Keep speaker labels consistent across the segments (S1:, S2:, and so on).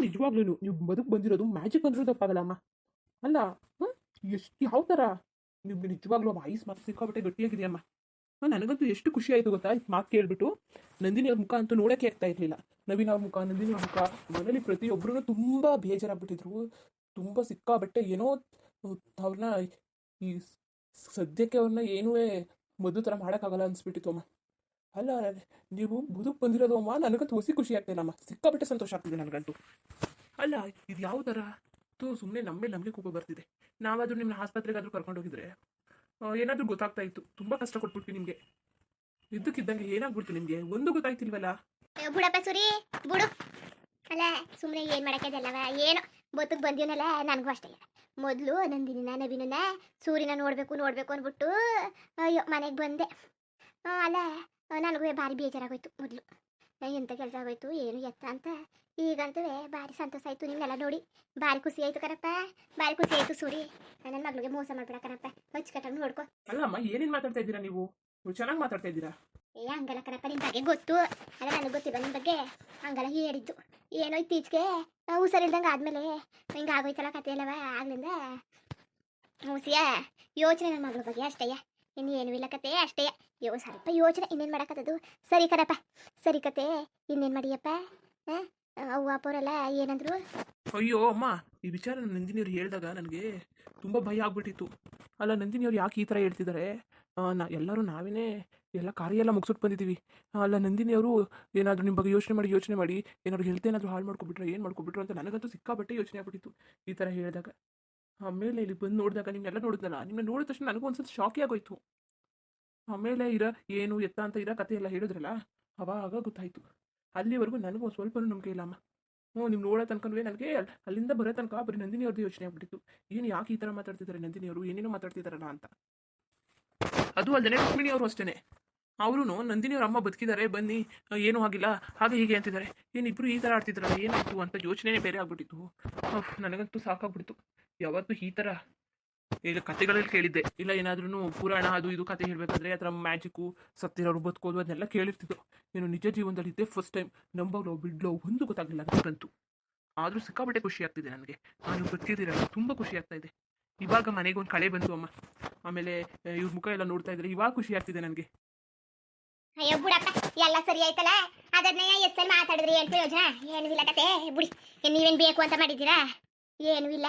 S1: ನಿಜವಾಗ್ಲೂ ನೀವು ಬದುಕು ಬಂದಿರೋದು ಮ್ಯಾಜಿಕ್ ಅಂದ್ರೂ ತಪ್ಪಾಗಲ್ಲ ಅಮ್ಮ. ಅಲ್ಲ ಎಷ್ಟು ಯಾವ ಥರ ನಿಮ್ಗೆ ನಿಜವಾಗ್ಲೂ ವಾಯ್ಸ್ ಮಾತು ಸಿಕ್ಕಾಬಿಟ್ಟೆ ಗಟ್ಟಿಯಾಗಿದೆಯಮ್ಮ ನನಗಂತೂ ಎಷ್ಟು ಖುಷಿ ಆಯಿತು ಗೊತ್ತಾ? ಮಾತು ಕೇಳಿಬಿಟ್ಟು ನಂದಿನಿ ಅವ್ರ ಮುಖ ಅಂತೂ ನೋಡೋಕ್ಕೆ ಆಗ್ತಾ ಇರಲಿಲ್ಲ. ನವೀನ್ ಅವ್ರ ಮುಖ, ನಂದಿನಿ ಅವ್ರ ಮುಖ, ಮನೇಲಿ ಪ್ರತಿಯೊಬ್ಬರೂ ತುಂಬ ಬೇಜಾರಾಗ್ಬಿಟ್ಟಿದ್ರು. ತುಂಬ ಸಿಕ್ಕಾಬಟ್ಟೆ ಏನೋ ಅವ್ರನ್ನ ಈ ಸದ್ಯಕ್ಕೆ ಅವ್ರನ್ನ ಏನೂ ಮದ್ದು ಥರ ಮಾಡೋಕ್ಕಾಗಲ್ಲ ಅನ್ಸ್ಬಿಟ್ಟಿತ್ತು ಅಮ್ಮ. ಅಲ್ಲ ನೀವು ಬದುಕು ಬಂದಿರೋದು ಅಮ್ಮ ನನಗಂತೂ ಹೊಸಿ ಖುಷಿ ಆಗ್ತಿಲ್ಲಮ್ಮ ಸಿಕ್ಕಾಬಿಟ್ಟೆ ಸಂತೋಷ ಆಗ್ತಿದೆ ನನಗಂತೂ. ಅಲ್ಲ ಇದು ಯಾವ ಥರ? ತು ಸುಮ್ಮನೆ ನಮ್ಮೇ ನಮಗೆ ಕೋಪ ಬರ್ತಿದೆ. ನಾವಾದರೂ ನಿಮ್ಮನ್ನ ಆಸ್ಪತ್ರೆಗಾದರೂ ಕರ್ಕೊಂಡು ಹೋಗಿದ್ರೆ ಏನಾದರೂ ಗೊತ್ತಾಗ್ತಾ ಇತ್ತು. ತುಂಬ ಕಷ್ಟ ಕೊಟ್ಬಿಟ್ಟು ನಿಮಗೆ. ಇದ್ದಕ್ಕಿದ್ದಂಗೆ ಏನಾಗ್ಬಿಡ್ತು ನಿಮಗೆ? ಒಂದು ಗೊತ್ತಾಯ್ತಿಲ್ವಲ್ಲ?
S2: ಏ, ಬುಡಪ್ಪ ಸುರಿ ಬುಡು. ಅಲ್ಲ ಸುಮ್ಮನೆ ಏನು ಮಾಡೋಕ್ಕೆದಲ್ಲವ ಏನು? ಬದುಕು ಬಂದಿವನಲ್ಲ ನನಗೂ ಅಷ್ಟೇ. ಮೊದಲು ನಂದಿನಿ ನವೀನನ್ನ ಸೂರ್ಯನ ನೋಡಬೇಕು ನೋಡಬೇಕು ಅಂದ್ಬಿಟ್ಟು ಅಯ್ಯೋ ಮನೆಗೆ ಬಂದೆ. ಅಲ್ಲ ನನಗೂ ಭಾರಿ ಬೇಜಾರಾಗೋಯ್ತು ಮೊದಲು. ಎಂಥ ಕೆಲಸ ಆಗೋಯ್ತು ಏನು ಎತ್ತ ಅಂತ. ಈಗಂತೂ ಭಾರಿ ಸಂತೋಷ ಆಯಿತು ನಿನ್ನೆಲ್ಲ ನೋಡಿ. ಭಾರಿ ಖುಷಿ ಆಯಿತು ಕರಪ್ಪ ಭಾರಿ ಖುಷಿ ಆಯಿತು ಸೂರಿ. ನನ್ನ ಮಗಳಿಗೆ ಮೋಸ ಮಾಡ್ಬೇಡ ಕಣಪ್ಪ ಅಚ್ಚುಕಟ್ಟಾಗಿ ನೋಡ್ಕೊ.
S1: ಅಲ್ಲಮ್ಮ ಏನೇನು ಮಾತಾಡ್ತಾ ಇದ್ದೀರಾ ನೀವು? ಚೆನ್ನಾಗಿ ಮಾತಾಡ್ತಾ ಇದ್ದೀರಾ?
S2: ಏ ಹಂಗಲ್ಲ ಕರಪ್ಪ ನಿನ್ನ ಬಗ್ಗೆ ಗೊತ್ತು. ಅಲ್ಲ ನನಗೆ ಗೊತ್ತಿಲ್ಲ ನಿನ್ನ ಬಗ್ಗೆ? ಹಂಗಲ್ಲ ಹೇಳಿದ್ದು. ಏನೋ ಇತ್ತೀಚೆಗೆ ಹುಷಾರಿಲ್ದಂಗೆ ಆದಮೇಲೆ ಹಿಂಗೆ ಆಗೋಯ್ತಲ್ಲ ಕತೆ ಅಲ್ಲವ ಆಗ್ಲಿಂದ ಹುಸಿಯ ಯೋಚನೆ ನನ್ನ ಮಗಳ ಬಗ್ಗೆ ಅಷ್ಟೇಯ. ಇನ್ನು ಏನೂ ಇಲ್ಲ ಕತೆ ಅಷ್ಟೇಯ. ಯೋ ಸ್ವಲ್ಪ ಯೋಚನೆ, ಇನ್ನೇನು ಮಾಡಕತ್ತದು? ಸರಿ ಕಣಪ್ಪ ಸರಿ ಕತೆ, ಇನ್ನೇನು ಮಾಡಿಯಪ್ಪ? ಹಾಂ ಅಪ್ಪವರೆಲ್ಲ ಏನಂದ್ರು?
S1: ಅಯ್ಯೋ, ಅಮ್ಮ, ಈ ವಿಚಾರ ನಂದಿನಿಯವ್ರು ಹೇಳಿದಾಗ ನನಗೆ ತುಂಬ ಭಯ ಆಗ್ಬಿಟ್ಟಿತ್ತು. ಅಲ್ಲ, ನಂದಿನಿಯವ್ರು ಯಾಕೆ ಈ ಥರ ಹೇಳ್ತಿದ್ದಾರೆ ನಾ, ಎಲ್ಲರೂ ನಾವೇನೇ ಎಲ್ಲ ಕಾರ್ಯ ಎಲ್ಲ ಮುಗಿಸ್ಬಿಟ್ಟು ಬಂದಿದ್ದೀವಿ. ಅಲ್ಲ, ನಂದಿನಿಯವರು ಏನಾದರೂ ನಿಮ್ಮ ಬಗ್ಗೆ ಯೋಚನೆ ಮಾಡಿ ಯೋಚನೆ ಮಾಡಿ, ಏನಾದ್ರು ಹೆಲ್ತ್ ಏನಾದರೂ ಹಾಳು ಮಾಡ್ಕೊಬಿಟ್ರೆ ಏನು ಮಾಡ್ಕೊಬಿಟ್ರು ಅಂತ ನನಗಂತೂ ಸಿಕ್ಕಾಬಟ್ಟೆ ಯೋಚನೆ ಆಗ್ಬಿಟ್ಟಿತ್ತು ಈ ಥರ ಹೇಳಿದಾಗ. ಆಮೇಲೆ ಇಲ್ಲಿ ಬಂದು ನೋಡಿದಾಗ ನಿಮ್ಮೆಲ್ಲ ನೋಡಿದ್ನಲ್ಲ ನಿಮ್ಮನ್ನ ನೋಡಿದ ತಕ್ಷಣ ನನಗೂ ಒಂದ್ಸತಿ ಶಾಕಿ ಆಗೋಯ್ತು. ಆಮೇಲೆ ಇರ, ಏನು ಎತ್ತ ಅಂತ ಇರೋ, ಕತೆ ಎಲ್ಲ ಹೇಳಿದ್ರಲ್ಲ, ಅವಾಗ ಗೊತ್ತಾಯ್ತು. ಅಲ್ಲಿವರೆಗೂ ನನಗೂ ಸ್ವಲ್ಪ ನಂಬಿಕೆ ಇಲ್ಲಮ್ಮ ಹ್ಞೂ ನಿಮ್ಮ ನೋಡೋ ತನಕವೇ ನನಗೆ ಅಲ್ಲಿಂದ ಬರೋ ತನಕ ಬರೀ ನಂದಿನಿ ಅವ್ರದ್ದು ಯೋಚನೆ ಆಗ್ಬಿಟ್ಟಿತ್ತು. ಏನು ಯಾಕೆ ಈ ಥರ ಮಾತಾಡ್ತಿದ್ದಾರೆ ನಂದಿನಿ ಅವರು, ಏನೇನೋ ಮಾತಾಡ್ತಿದ್ದಾರಲ್ಲ ಅಂತ. ಅದು ಅಲ್ಲದೆ ರುಕ್ಮಿಣಿ ಅವರು ಅಷ್ಟೇ ಅವರು ನಂದಿನಿ ಅವ್ರ ಅಮ್ಮ ಬದುಕಿದ್ದಾರೆ ಬನ್ನಿ ಏನೂ ಆಗಿಲ್ಲ, ಹಾಗೆ ಹೀಗೆ ಅಂತಿದ್ದಾರೆ ಏನಿಬ್ರು ಈ ಥರ ಆಡ್ತಿದ್ರಲ್ಲ, ಏನಾಯಿತು ಅಂತ ಯೋಚನೆನೇ ಬೇರೆ ಆಗ್ಬಿಟ್ಟಿತ್ತು. ನನಗಂತೂ ಸಾಕಾಗ್ಬಿಡ್ತು. ಯಾವತ್ತೂ ಈ ಥರ ಈಗ ಕಥೆಗಳಲ್ಲಿ ಕೇಳಿದ್ದೆ. ಇಲ್ಲ ಏನಾದ್ರೂ ಪುರಾಣ ಅದು ಇದು ಕತೆ ಹೇಳ್ಬೇಕಾದ್ರೆ ಅದರ ಮ್ಯಾಜಿಕ್ಕು ಸತ್ತಿರೋರು ಬದುಕೋದು ಅದನ್ನೆಲ್ಲ ಕೇಳಿರ್ತಿದ್ದು ಏನು ನಿಜ ಜೀವನದಲ್ಲಿ ಇದ್ದೆ ಫಸ್ಟ್ ಟೈಮ್ ನಂಬೋಲೋ ಬಿಡ್ಲೋ ಒಂದು ಗೊತ್ತಾಗಲಿಲ್ಲ ನನಗಂತೂ ಆದರೂ ಸಿಕ್ಕಾಪಟ್ಟೆ ಖುಷಿ ಆಗ್ತಿದೆ ನನಗೆ. ನಾನು ಬರ್ತಿದ್ದೀರಲ್ಲ ತುಂಬ ಖುಷಿ ಆಗ್ತಾ ಇದೆ. ಇವಾಗ ಮನೆಗೆ ಒಂದು ಕಳೆ ಬಂತು ಅಮ್ಮ. ಆಮೇಲೆ ಇವ್ರ ಮುಖ ಎಲ್ಲ ನೋಡ್ತಾ ಇದ್ರೆ ಇವಾಗ ಖುಷಿ ಆಗ್ತಿದೆ ನನಗೆ.
S2: ಅಯ್ಯೋ, ಬುಡಪ್ಪ, ಎಲ್ಲ ಸರಿ ಆಯ್ತಲ್ಲ? ಅದನ್ನ ಎಷ್ಟಲ್ಲಿ ಮಾತಾಡಿದ್ರಿ ಏನು ಪ್ರಯೋಜನ ಏನೂ ಇಲ್ಲ ಕತೆ. ಬುಡಿ ನೀವೇನು ಬೇಕು ಅಂತ ಮಾಡಿದ್ದೀರಾ? ಏನೂ ಇಲ್ಲ.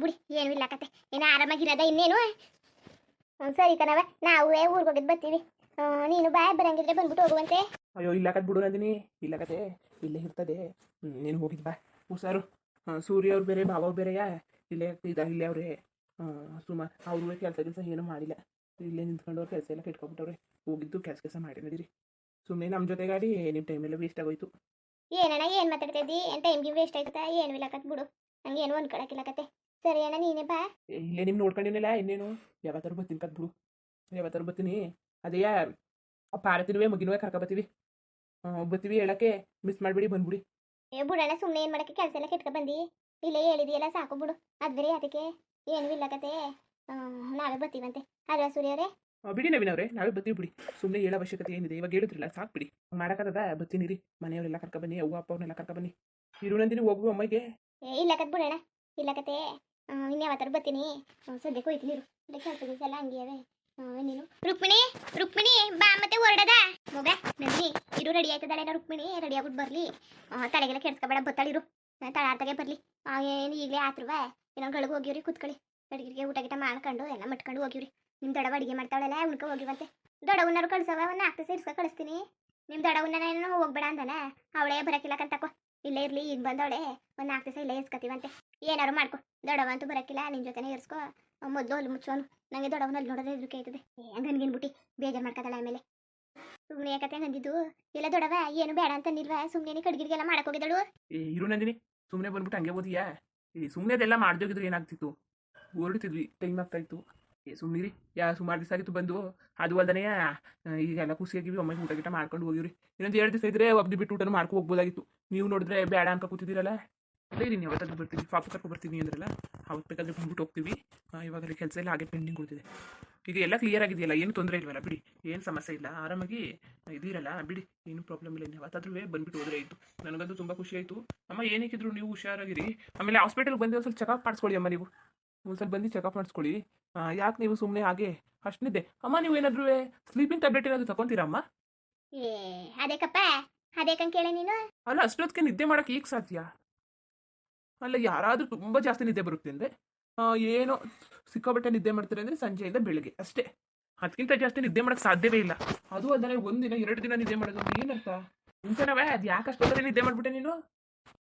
S2: ಬುಡಿ ಏನೂ ಇಲ್ಲ ಕತೆ. ಏನು ಆರಾಮಾಗಿರೋದ ಇನ್ನೇನು? ಸರಿ ಕಣವ ನಾವು ಊರಿಗೆ ಹೋಗಿದ್ದು ಬರ್ತೀವಿ. ನೀನು ಬಾಯ ಬರಂಗಿದ್ರೆ ಬಂದ್ಬಿಟ್ಟು ಹೋಗುವಂತೆ.
S1: ಅಯ್ಯೋ ಇಲ್ಲ ಕತ್ ಬಿಡು ನಂದಿನಿ. ಇಲ್ಲ ಕತೆ ಇಲ್ಲೇ ಇರ್ತದೆ. ನೀನು ಹೋಗಿದ್ ಬಾ. ಹುಷಾರು. ಸೂರ್ಯ ಅವ್ರು ಬೇರೆ ಬಾಬಾ ಬೇರೆಯಾ? ಇಲ್ಲೇ ಇದ ಇಲ್ಲೇ ಅವ್ರೆ. ಸುಮಾರು ಅವರು ಕೆಲಸ ಕೆಲಸ ಏನೂ ಮಾಡಿಲ್ಲ. ಇಲ್ಲೇ ನಿಂತ್ಕೊಂಡು ಅವ್ರು ಕೆಲಸ ಎಲ್ಲ ಕೆಟ್ಕೊಂಡ್ಬಿಟ್ಟವ್ರೆ ಹೋಗಿದ್ದು ಕೆಲಸ ಕೆಲಸ ಮಾಡಿ ನಡೀರಿ ಸುಮ್ಮನೆ ನಮ್ಮ ಜೊತೆಗಾಡಿ ನಿಮ್ಮ ಟೈಮೆಲ್ಲ ವೇಸ್ಟ್ ಆಗೋಯ್ತು.
S2: ಏನಣ್ಣ ಏನು ಮಾತಾಡ್ತಾ ಇದ್ದಿ? ಟೈಮ್ಗೆ ವೇಸ್ಟ್ ಆಯ್ತಾ ಏನು ಇಲ್ಲ ಕತ್ ಬಿಡು. ನಂಗೆ ಏನೋ ಅನ್ಕೊಳಕಿಲ್ಲ ಕತೆ ಸರಿ ಅಣ್ಣ ನೀನೇ ಬಾ.
S1: ಇಲ್ಲೇ ನಿಮ್ ನೋಡ್ಕೊಂಡಿನಿಲ್ಲ ಇನ್ನೇನು? ಯಾವತ್ತಾರು ಬರ್ತೀನಿ ಕತ್ ಬಿಡು. ಯಾವತ್ತಾರು ಬರ್ತೀನಿ. ಅದೇ ಆ ಪಾರತಿರುವೆ ಮುಗಿನುವೆ ಕರ್ಕ ಬರ್ತೀವಿ. ಬತ್ತೀವಿ ಬರ್ತೀವಿ ಹೇಳಕ್ಕೆ. ಮಿಸ್ ಮಾಡ್ಬಿಡಿ ಬಂದ್ಬಿಡಿ.
S2: ಏ ಬಿಡಣ್ಣ ಸುಮ್ಮನೆ ಏನು ಮಾಡಕ್ಕೆ ಕೆಲಸ ಎಲ್ಲ ಕೆಟ್ಕೊ ಬಂದಿ. ಇಲ್ಲೇ ಹೇಳಿದೆಯಲ್ಲ ಸಾಕು ಬಿಡು. ಅದು ಬೇರೆ ಅದಕ್ಕೆ. ಏನೂ ಇಲ್ಲ ಕತೆ. ನಾವೇ ಬರ್ತೀವಂತೆ. ಅಲ್ವಾ ಸೂರ್ಯವರೇ
S1: ಬಿಡಿ ನವೀನ್ ಅವ್ರೆ ನಾವೇ ಬತ್ತೀವಿ ಬಿಡಿ. ಸುಮ್ಮನೆ ಹೇಳೋ ಅವಶ್ಯಕತೆ ಏನಿದೆ. ಇವಾಗ ಹೇಳಿದ್ರಲ್ಲ ಸಾಕು ಬಿಡಿ. ಮಾಡಕ್ಕದ ಬತ್ತೀನಿ ರೀ ಮನೆಯವರೆಲ್ಲ ಕರ್ಕ ಬನ್ನಿ ಅವ್ವ ಅಪ್ಪ ಅವ್ರನ್ನೆಲ್ಲ ಕರ್ಕ ಬನ್ನಿ. ಇರುನಂದಿನಿ ಹೋಗುವ ಅಮ್ಮಗೆ.
S2: ಏ ಇಲ್ಲ ಕತ್ ಬಿಡೋಣ ಇಲ್ಲ ಕತೆ. ಇನ್ಯಾವತ್ತಾರು ಬರ್ತೀನಿ. ಸದ್ಯಕ್ಕೆ ಹೋಯ್ತೀನಿ ಇರು. ಇಲ್ಲ ಕೆಲಸ ಕೆಲಸ ಎಲ್ಲ ಹಂಗೆ ಅವೆ. ನೀನು ರುಕ್ಮಿಣಿ ರುಕ್ಮಿಣಿ ಬಾ ಮತ್ತೆ ಹೊರಡದ? ಮಗ ನಂದಿನಿ ಇರು ರೆಡಿ ಆಯ್ತದಾಳೆ ರುಕ್ಮಿಣಿ ರೆಡಿ ಆಗ್ಬಿಟ್ಟು ಬರಲಿ. ತಲೆಗೆಲ್ಲ ಕೆಡ್ಸ್ಕೊಬೇಡ ಬತ್ತಾಳಿರು ತಳಾರ್ತಾಗೆ ಬರಲಿ. ಏನು ಈಗಲೇ ಆತ್ರುವ? ಏನೋ ಗಳಿಗೆ ಹೋಗಿವ್ರಿ ಕುತ್ಕೊಳ್ಳಿ. ಅಡಿಗೆಗೆ ಊಟ ಗಿಟ ಮಾಡ್ಕೊಂಡು ಎಲ್ಲ ಮಟ್ಕೊಂಡು ಹೋಗಿವ್ರಿ ನಿಮ್ಮ ದೊಡವ ಅಡಿಗೆ ಮಾಡ್ತಾಳಲ್ಲ ಉಣ್ಕೊ ಹೋಗಿವಂತೆ ದೊಡವನ್ನಾರು ಕಳ್ಸವ ಒಂದು ನಾಲ್ಕು ದಿವಸ ಇರ್ಸ್ಕೊ ಕಳಿಸ್ತೀನಿ. ನಿಮ್ಮ ದೊಡವನ್ನ ಏನೋ ಹೋಗ್ಬೇಡ ಅಂದನ? ಅವಳೇ ಬರಕಿಲ್ಲ ಕಂತಕೋ ಇಲ್ಲೇ ಇರ್ಲಿ, ಈಗ ಬಂದವಳೆ. ಒಂದು ನಾಲ್ಕು ದಿವಸ ಇಲ್ಲೇ ಇಸ್ಕೊತೀವಂತೆ ಏನಾರು ಮಾಡ್ಕೊ. ದೊಡವ ಅಂತೂ ಬರಕಿಲ್ಲ ನಿನ್ನ ಜೊತೆನೇ ಇರ್ಸ್ಕೋ. ಮೊದಲು ಅಲ್ಲಿ ಮುಚ್ಚೋನು. ನನಗೆ ದೊಡ್ಡವನಲ್ಲಿ ನೋಡೋದೇ ಹೆದರಿಕೆ ಆಯ್ತದೆ ಹಂಗನ್ಗಿನ್ಬಿಟ್ಟು ಬೇಜಾರು ಮಾಡ್ಕೋದಲ್ಲ ಆಮೇಲೆ. ಸುಮ್ನೆ ಯಾಕತೆ ಅಂದಿದ್ದು ಇಲ್ಲ ದೊಡವ ಏನು ಬೇಡ ಅಂತ ನಿಲ್ವ ಸುಮ್ಮನೆ ಕಡ್ಗಿಡ್ಗೆಲ್ಲ ಮಾಡಕ್ ಹೋಗಿದ್ದಳು.
S1: ಏ ಇರುನಂದಿನಿ ಸುಮ್ನೆ ಬಂದ್ಬಿಟ್ಟು ಹಂಗೆ ಓದಿಯಾ? ಸುಮ್ನೆ ಅದೆಲ್ಲ ಮಾಡ್ದೋಗಿದ್ರು ಏನಾಗ್ತಿತ್ತು? ಹೊರಡ್ತಿದ್ವಿ ಟೈಮ್ ಆಗ್ತಾ ಇತ್ತು. ಸುಮ್ಮನಿರಿ ಯಾ, ಸುಮಾರು ದಿವಸ ಆಗಿತ್ತು ಬಂದು. ಅದು ಅಲ್ದನೇ ಈಗೆಲ್ಲ ಖುಷಿಯಾಗಿ ಒಮ್ಮೆ ಊಟ ಗಿಟ ಮಾಡ್ಕೊಂಡು ಹೋಗಿವ್ರಿ. ಇನ್ನೊಂದು ಎರಡು ದಿವಸ ಇದ್ರೆ ಒಬ್ಬ ಬಿಟ್ಟು ಊಟನ ಮಾಡ್ಕೊ ಹೋಗ್ಬೋದಾಗಿತ್ತು. ನೀವು ನೋಡಿದ್ರೆ ಬೇಡ ಅಂತ ಕೂತಿದ್ದೀರಲ್ಲ? ಅದೇ ನೀವು ಯಾವತ್ತಾದ್ರೂ ಬರ್ತೀವಿ ಪಾಪ ಕರ್ಕೊ ಬರ್ತೀನಿ ಅಂದ್ರಲ್ಲ? ಅವತ್ತು ಬೇಕಾದ್ರೆ ಬಂದ್ಬಿಟ್ಟು ಹೋಗ್ತೀವಿ. ಇವಾಗ ಕೆಲಸ ಎಲ್ಲ ಹಾಗೆ ಪೆಂಡಿಂಗ್ ಕೊಡ್ತಿದೆ ಈಗ ಎಲ್ಲ ಕ್ಲಿಯರ್ ಆಗಿದೆಯಲ್ಲ? ಏನು ತೊಂದರೆ ಇಲ್ವಲ್ಲ? ಬಿಡಿ. ಏನು ಸಮಸ್ಯೆ ಇಲ್ಲ. ಆರಾಮಾಗಿ ಇದಿರಲ್ಲ? ಬಿಡಿ. ಏನು ಪ್ರಾಬ್ಲಮ್ ಇಲ್ಲ. ನೀವು ಯಾವತ್ತಾದ್ರೂ ಬಂದ್ಬಿಟ್ಟು ಹೋದ್ರೆ ಆಯಿತು. ನನಗಂತೂ ತುಂಬ ಖುಷಿ ಆಯಿತು. ಅಮ್ಮ, ಏನಕ್ಕಿದ್ರು ನೀವು ಹುಷಾರಾಗಿರಿ. ಆಮೇಲೆ ಹಾಸ್ಪಿಟಲ್ಗೆ ಬಂದು ಸ್ವಲ್ಪ ಚೆಕಪ್ ಮಾಡಿಸ್ಕೊಳ್ಳಿ ಅಮ್ಮ ನೀವು. ಒಂದು ಸ್ವಲ್ಪ ಬಂದು ಚೆಕಪ್ ಮಾಡಿಸ್ಕೊಳ್ಳಿ. ಯಾಕೆ ನೀವು ಸುಮ್ಮನೆ ಹಾಗೆ? ಅಷ್ಟನಿದ್ದೆ ಅಮ್ಮ ನೀವು ಏನಾದರೂ ಸ್ಲೀಪಿಂಗ್ ಟ್ಯಾಬ್ಲೆಟ್ ಏನಾದ್ರು ತಗೊಂತೀರಮ್ಮ
S2: ಏ ಅದೇಕಪ್ಪ ಅದೇಕಂಗ್ ಕೇಳೆ ನೀನು?
S1: ಅಲ್ಲ ಅಷ್ಟೊತ್ತಿಗೆ ನಿದ್ದೆ ಮಾಡೋಕೆ ಈಗ ಸಾಧ್ಯ? ಅಲ್ಲ ಯಾರಾದರೂ ತುಂಬಾ ಜಾಸ್ತಿ ನಿದ್ದೆ ಬರುತ್ತೆ ಅಂದ್ರೆ ಏನೋ ಸಿಕ್ಕಾಬಟ್ಟೆ ನಿದ್ದೆ ಮಾಡ್ತಾರೆ ಅಂದ್ರೆ ಸಂಜೆಯಿಂದ ಬೆಳಿಗ್ಗೆ ಅಷ್ಟೇ. ಅದಕ್ಕಿಂತ ಜಾಸ್ತಿ ನಿದ್ದೆ ಮಾಡಕ್ ಸಾಧ್ಯವೇ ಇಲ್ಲ. ಅದು ಅಂದರೆ ಒಂದಿನ ಎರಡು ದಿನ ನಿದ್ದೆ ಮಾಡೋದು ಏನರ್ಥ? ಮುಂಚೆನವೇ ಅದು ಯಾಕೆ ಅಷ್ಟೊತ್ತಲ್ಲಿ ನಿದ್ದೆ ಮಾಡ್ಬಿಟ್ಟೆ ನೀನು?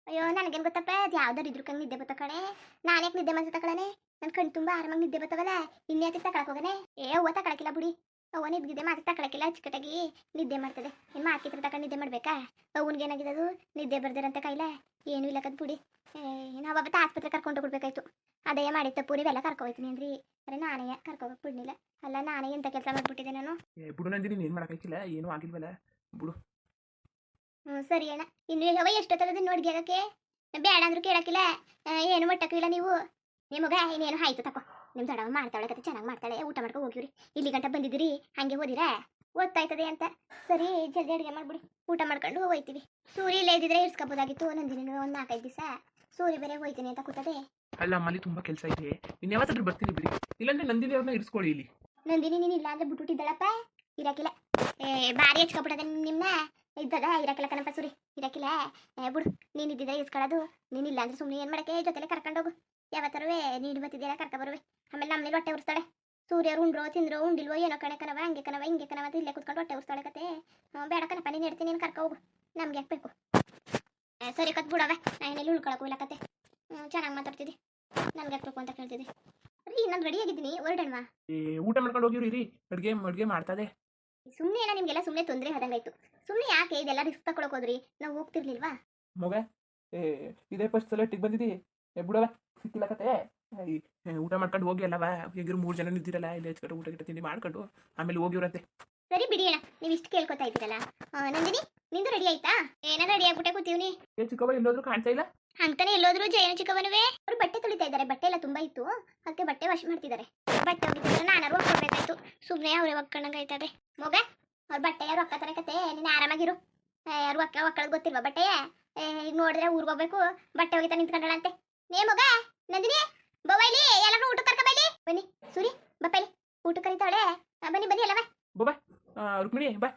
S2: ಅಯ್ಯೋ, ನನಗೇನು ಗೊತ್ತಪ್ಪ, ಅದು ಯಾವ್ದಾರು ಇದ್ರು ಕಂಗೆ ನಿದ್ದೆ ಬತ್ತಕಳೆ ನಾನ್ಯಾಕೆ ನಿದ್ದೆ ಮಾಡ್ತಾ ಕಣೆ ನನ್ನ ಕಣ್ ತುಂಬ ಆರಾಮಾಗಿ ನಿದ್ದೆ ಬರ್ತವಲ್ಲ ಇನ್ಯಾಕೆ ತಕೊಳಕ್ ಹೋಗನೆ? ಏ, ಅವ್ವ, ತಕೊಳಕಿಲ್ಲ ಬಿಡಿ. ಅವ್ವ ನಿದ್ದೆ ಮಾತು ತಕೊಳಕಿಲ್ಲ ಚಿಕ್ಕಟಾಗಿ ನಿದ್ದೆ ಮಾಡ್ತದೆ. ಏನು ಮಾಕಿತ್ರ ತಕೊಂಡು ನಿದ್ದೆ ಮಾಡ್ಬೇಕಾ? ಅವ್ವನ್ಗೆ ಏನಾಗಿದೆ ಅದು ನಿದ್ದೆ ಬರ್ದಿರಂತ ಕೈಲ? ಏನೂ ಇಲ್ಲ ಕದ್ ಏ ನಾವು ಅವತ್ತ ಆಸ್ಪತ್ರೆ ಕರ್ಕೊಂಡು ಹೋಗ್ಬೇಕಾಯ್ತು ಅದೇ ಮಾಡಿ ತಪ್ಪು ನೀವೆಲ್ಲ ಹೋಗ್ತೀನಿ ಅಂದ್ರಿ. ಅರೆ, ನಾನೇ ಕರ್ಕೋಗಕ್ ಬಿಡ್ಲಿಲ್ಲ. ಅಲ್ಲ, ನಾನೇ ಎಂತ ಕೆಲಸ ಮಾಡ್ಬಿಟ್ಟಿದ್ದೆ ನಾನು?
S1: ಬಿಡು ನಂದಿನಿ ಏನು ಮಾಡೋಕ್ಕಾಗಿಲ್ಲ ಏನೂ ಆಗಿಲ್ವಲ್ಲ. ಬಿಡು.
S2: ಹ್ಞೂ ಸರಿ ಅಣ್ಣ. ಇನ್ನು ಯಾವ ಎಷ್ಟೊತ್ತದ ನೋಡಿದೆ ಆಗಕ್ಕೆ ಬೇಡ ಅಂದ್ರೂ ಕೇಳಕ್ಕಿಲ್ಲ. ಏನು ಇಲ್ಲ ನೀವು. ನಿಮಗ ಇನ್ನೇನು ಆಯ್ತು ತಕೋ. ನಿಮ್ಮ ದೊಡ್ಡವ ಮಾಡ್ತಾಳೆ ಕತೆ ಚೆನ್ನಾಗಿ ಮಾಡ್ತಾಳೆ. ಊಟ ಮಾಡ್ಕೊ ಹೋಗಿವ್ರಿ ಇಲ್ಲಿ ಗಂಟ ಬಂದಿದ್ದೀರಿ ಹಂಗೆ ಓದಿರಾ? ಓದ್ತಾಯ್ತದೆ ಅಂತ. ಸರಿ ಜಲ್ದಿ ಅಡುಗೆ ಮಾಡ್ಬಿಡಿ. ಊಟ ಮಾಡ್ಕೊಂಡು ಹೋಯ್ತೀವಿ. ಸೂರಿ ಇಲ್ಲೇ ಇದ್ದಿದ್ರೆ ಇರ್ಸ್ಕೋಬೋದಾಗಿತ್ತು ನಂದಿನ ಒಂದು ನಾಲ್ಕೈದು ದಿವಸ ಸೂರಿ ಬೇರೆ ಹೋಯ್ತೀನಿ ಅಂತ ಕೂತದೆ.
S1: ಅಲ್ಲ ಅಮ್ಮಲ್ಲಿ ತುಂಬ ಕೆಲಸ ಇದೆ. ನೀನು ಯಾವತ್ತಾದ್ರೂ ಬರ್ತೀನಿ ಬಿಡಿ. ಇಲ್ಲಾಂದ್ರೆ ನಂದಿನಿ ಅವ್ರನ್ನ ಇರಿಸ್ಕೊಳ್ಳಿ ಇಲ್ಲಿ.
S2: ನಂದಿನಿ ನೀನು ಇಲ್ಲ ಅಂದ್ರೆ ಬಿಟ್ಬಿಟ್ಟಿದ್ದಳಪ್ಪ. ಇರಕಿಲ್ಲ ಏ ಬಾರಿ ಹಚ್ಕೊಬಿಟ್ಟದೆ ನಿಮ್ಮನ್ನ ಇದ್ದದ ಇರಕಿಲ್ಲ ಕಣಪ್ಪ ಸುರಿ, ಇರಕಿಲ್ಲ. ಏ, ಬಿಡು, ನೀನು ಇದ್ದಿದ್ರೆ ಇಸ್ಕೊಳ್ಳೋದು ನೀನು ಇಲ್ಲ ಅಂದ್ರೆ ಸುಮ್ಮನೆ ಏನು ಮಾಡಕ್ಕೆ? ಜೊತೆಲೆ ಕರ್ಕೊಂಡೋಗು ಯಾವತ್ತರವೇ ನೀನು ಬತ್ತಿದ್ದೀರ ಕರ್ಕ ಬರುವೆ. ಆಮೇಲೆ ನಮ್ಮನೇಲಿ ಹೊಟ್ಟೆ ಉರಿಸ್ತಾಳೆ. ಸೂರ್ಯರು ಉಂಡ್ರೋ, ತಿಂದ್ರೋ, ಉಂಡಿಲ್ವೋ, ಏನೋ ಕಣೆ ಕಣವ, ಹಂಗೆ ಕಣವ, ಹಿಂಗೆ ಕಣವ ಇಲ್ಲೇ ಕುತ್ಕೊಂಡು ಹೊಟ್ಟೆ ಉರಿಸ್ತಾಳೆ ಕತೆ. ಬೇಡ ಕಣಪ್ಪ, ನೀನು ಹೇಳ್ತೀನಿ, ನೀನು ಕರ್ಕ ಹೋಗು. ನಮ್ಗೆ ಯಾಕೆ ಬೇಕು? ಸರಿ ಕತ್ ಬಿಡವೆ ನಾನೇಲಿ ಉಳ್ಕೊಳಕ್ಕೂ ಇಲ್ಲ ಕತೆ. ಚೆನ್ನಾಗಿ ಮಾತಾಡ್ತಿದ್ದಿ. ನನ್ಗೆ ಹಾಕ್ಬೇಕು ಬೇಕು ಅಂತ ಕೇಳ್ತಿದ್ದೆ. ರೀ ನಾನು ರೆಡಿ ಆಗಿದ್ದೀನಿ, ಹೊರಡಣ್ವಾ?
S1: ಊಟ ಮಾಡ್ಕೊಂಡು ಹೋಗಿವ್ರಿ, ರೀ. ಅಡುಗೆ ಅಡುಗೆ ಮಾಡ್ತದೆ
S2: ಸುಮ್ಮನೆ ಅಣ್ಣ ನಿಮ್ಗೆಲ್ಲ ಸುಮ್ಮನೆ ತೊಂದರೆ ಆದಂಗಾಯ್ತು. ಸುಮ್ಮನೆ ಯಾಕೆ ಇದೆಲ್ಲ ರಿಸ್ಕ್ ತಕೊಳಕ್ ಹೋದ್ರಿ? ನಾವು ಹೋಗ್ತಿರ್ಲಿಲ್ವಾ?
S1: ಮಗ ಏ ಇದೇ ಫಸ್ಟ್ ಸಲ ಟಿಕ್ ಬಂದಿದ್ದಿ ಏ ಬಿಡವ ಸಿಕ್ಕಿಲ್ಲ ಕತೆ ಈ, ಏ, ಊಟ ಮಾಡ್ಕೊಂಡು ಹೋಗಿ ಅಲ್ಲವಾ? ಹೇಗಿರು ಮೂರು ಜನ ನಿಂತಿರಲ್ಲ ಇಲ್ಲಿ ಹಚ್ಕೊಂಡು ಊಟ ಗಿಟ ತಿಂಡಿ ಮಾಡ್ಕೊಂಡು ಆಮೇಲೆ ಹೋಗಿವ್ರಂತೆ.
S2: ಸರಿ ಬಿಡಿ ಅಣ್ಣ ನೀವು ಇಷ್ಟು ಕೇಳ್ಕೊತಾ ಇದ್ದೀರಲ್ಲ. ಆ, ನಂದಿನಿ ನಿಂದು ರೆಡಿ ಆಯ್ತಾ? ಏನಾರ ರೆಡಿ ಆಗ್ಬಿಟ್ಟೆ ಕೂತೀವಿ
S1: ಏ ಎಲ್ಲೋದ್ರು ಎಲ್ಲೋದ್ರೂ ಕಾಣ್ತಾ ಇಲ್ಲ?
S2: ಹಂಗ್ತಾನೆ ಎಲ್ಲೋದ್ರು ಜಯನ ಚಿಕ್ಕವನುವೆ ಅವ್ರು ಬಟ್ಟೆ ತೊಳಿತಾ ಇದ್ದಾರೆ. ಬಟ್ಟೆ ಎಲ್ಲ ತುಂಬಾ ಇತ್ತು. ಅದಕ್ಕೆ ಬಟ್ಟೆ ವಾಶ್ ಮಾಡ್ತಿದ್ದಾರೆ. ಬಟ್ಟೆ ಒಗಿತಿದ್ರೆ ನಾನು ಒಗ್ಕೊಡ್ಬೇಕಾಯ್ತು ಸುಮ್ಮನೆ ಅವ್ರೆ ಐತದೆ. ಮಗ, ಅವ್ರ ಬಟ್ಟೆ ಯಾರು ಒಕ್ಕತಾರೆ ಕತೆ? ನೀನು ಆರಾಮಾಗಿರು. ಯಾರು ಒಕ್ಕ ಒಕ್ಕಳದ್ ಗೊತ್ತಿಲ್ವಾ ಬಟ್ಟೆ? ಈಗ ನೋಡಿದ್ರೆ ಊರಿಗೆ ಹೋಗ್ಬೇಕು. ಬಟ್ಟೆ ಒಗಿತಾ ನಿಂತ್ಕೊಂಡಳಂತೆ. ನೇ ಮಗ, ನಂದಿನಿ ಬವೈಲಿ ಎಲ್ಲರೂ ಊಟ ಕರ್ಕ ಬೈಲಿ. ಬನ್ನಿ, ಸೂರಿ ಬಪ್ಪಲಿ ಊಟ ಕರಿತಾಳೆ. ಬನ್ನಿ ಬನ್ನಿ ಬನ್ನಿ ಬಾ
S1: ಬಾ. ರುಕ್ಮಿಣಿ, ಬಾ.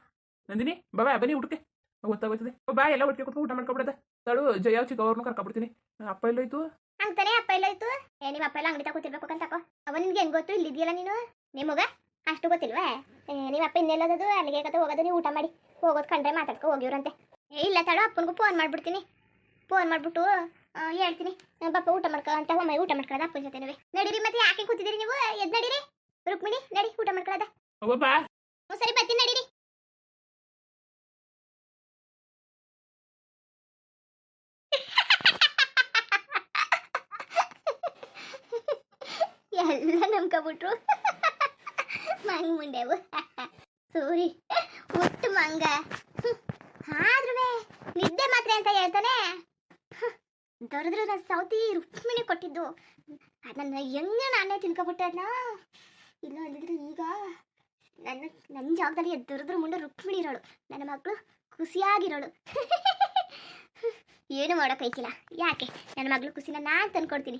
S1: ನಂದಿನಿ, ಬಾ ಬನ್ನಿ ಊಟಕ್ಕೆ. ಗೊತ್ತಾಗೋಯ್ತದೆ. ಬಾ ಎಲ್ಲ ಒಟ್ಟಿಗೆ ಕೂತ್ಕೊಂಡು ಊಟ ಮಾಡ್ಕೊಬಿಡದೆ. ತಳು ಜಯ ಚಿಕ್ಕವ್ರನ್ನೂ ಕರ್ಕೊಬಿಡ್ತೀನಿ. ಅಪ್ಪ ಎಲ್ಲೋಯ್ತು?
S2: ಅಂತಾನೆ ಅಪ್ಪ ಎಲ್ಲ ಇತ್ತು? ಏ ನಿಮ್ಮ ಅಪ್ಪ ಎಲ್ಲ ಅಂಗಡಿ ತಗೋತಿರ್ಬೇಕು ಅಂತ ತಕೋ ಅವ ನಿನ್ಗೆ ಹೆಂಗ್ ಗೊತ್ತು? ಇಲ್ಲಿದ್ಯಲ್ಲ ನೀನು? ನಿಮಗ ಅಷ್ಟು ಗೊತ್ತಿಲ್ವಾ? ಏ, ನಿಮ್ಮ ಅಪ್ಪ ಇನ್ನೆಲ್ಲದದು ಅಲ್ಲಿಗೆ ಕತೆ ಹೋಗೋದು? ನೀವು ಊಟ ಮಾಡಿ. ಹೋಗೋದು ಕಂಡ್ರೆ ಮಾತಾಡ್ಕೊ ಹೋಗಿವ್ರಂತೆ. ಏ ಇಲ್ಲ ತಡೋ ಅಪ್ಪನಿಗೂ ಫೋನ್ ಮಾಡ್ಬಿಡ್ತೀನಿ. ಫೋನ್ ಮಾಡ್ಬಿಟ್ಟು ಹೇಳ್ತೀನಿ. ನಮ್ಮ ಪಪ್ಪ ಊಟ ಮಾಡ್ಕೊ ಅಂತ ಒಮ್ಮೆ ಊಟ ಮಾಡ್ಕೊಳ್ಳೋದ ಅಪ್ಪನ ಜೊತೆ ನಡೀರಿ ಮತ್ತೆ ಯಾಕೆ ಕೂತಿದ್ದೀರಿ ನೀವು? ಎದ್ ನಡೀರಿ. ರುಕ್ಮಿಣಿ ನಡಿ ಊಟ ಮಾಡ್ಕೊಳ್ಳೋದ ಸರಿ ಬರ್ತೀನಿ ನಡೀರಿ. ಎಲ್ಲ ನಂಬ್ಕೊಬಿಟ್ರು. ಮಂಗ್ ಮುಂಡೆವು. ಸೋರಿ. ಒಟ್ಟು ಮಂಗ. ಆದ್ರೂ ನಿದ್ದೆ ಮಾತ್ರ ಅಂತ ಹೇಳ್ತಾನೆ. ದೊರೆದ್ರು ನನ್ನ ಸೌತಿ ರುಕ್ಮಿಣಿ ಕೊಟ್ಟಿದ್ದು. ಅದನ್ನ ಹೆಂಗ ನಾನೇ ತಿನ್ಕೊಬಿಟ್ಟೆ ಇಲ್ಲ ಅಂದಿದ್ರೆ ಈಗ ನನ್ನ ನನ್ನ ಜಾಗದಲ್ಲಿ ಎದ್ದುರಿದ್ರು ಮುಂದೆ ರುಕ್ಮಿಣಿ ಇರೋಳು. ನನ್ನ ಮಕ್ಕಳು ಖುಷಿಯಾಗಿರೋಳು. ಏನು ಮಾಡೋಕ್ಕೈತಿಲ್ಲ ಯಾಕೆ? ನನ್ನ ಮಗಳು ಖುಷಿನ ನಾನು ತಂದ್ಕೊಡ್ತೀನಿ.